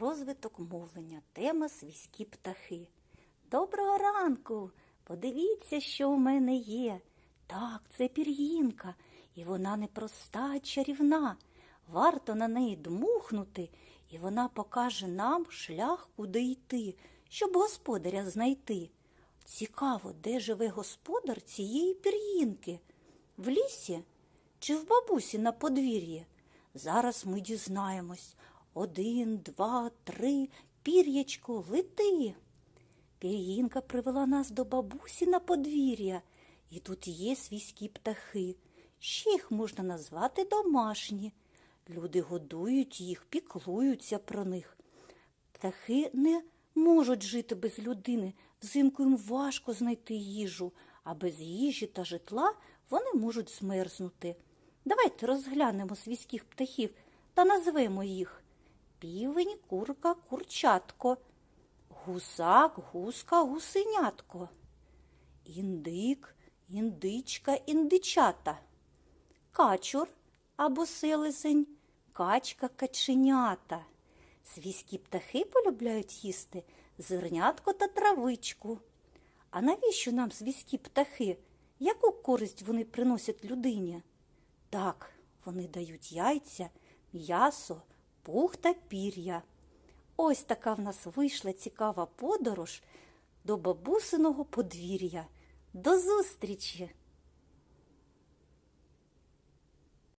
Розвиток мовлення. Тема свійські птахи. Доброго ранку! Подивіться, що у мене є. Так, це пір'їнка, і вона непроста, чарівна. Варто на неї дмухнути, і вона покаже нам шлях, куди йти, щоб господаря знайти. Цікаво, де живе господар цієї пір'їнки? В лісі чи в бабусі на подвір'ї? Зараз ми дізнаємось. Один, два, три, пір'ячко, лети. Пір'їнка привела нас до бабусі на подвір'я, і тут є свійські птахи. Ще їх можна назвати домашні. Люди годують їх, піклуються про них. Птахи не можуть жити без людини. Взимку їм важко знайти їжу, а без їжі та житла вони можуть змерзнути. Давайте розглянемо свійських птахів та назвемо їх півень, курка, курчатко, гусак, гуска, гусенятко, індик, індичка, індичата, качур або селезень, качка, каченята. Свійські птахи полюбляють їсти зернятко та травичку. А навіщо нам свійські птахи? Яку користь вони приносять людині? Так, вони дають яйця, м'ясо, пух та пір'я. Ось така в нас вийшла цікава подорож до бабусиного подвір'я. До зустрічі!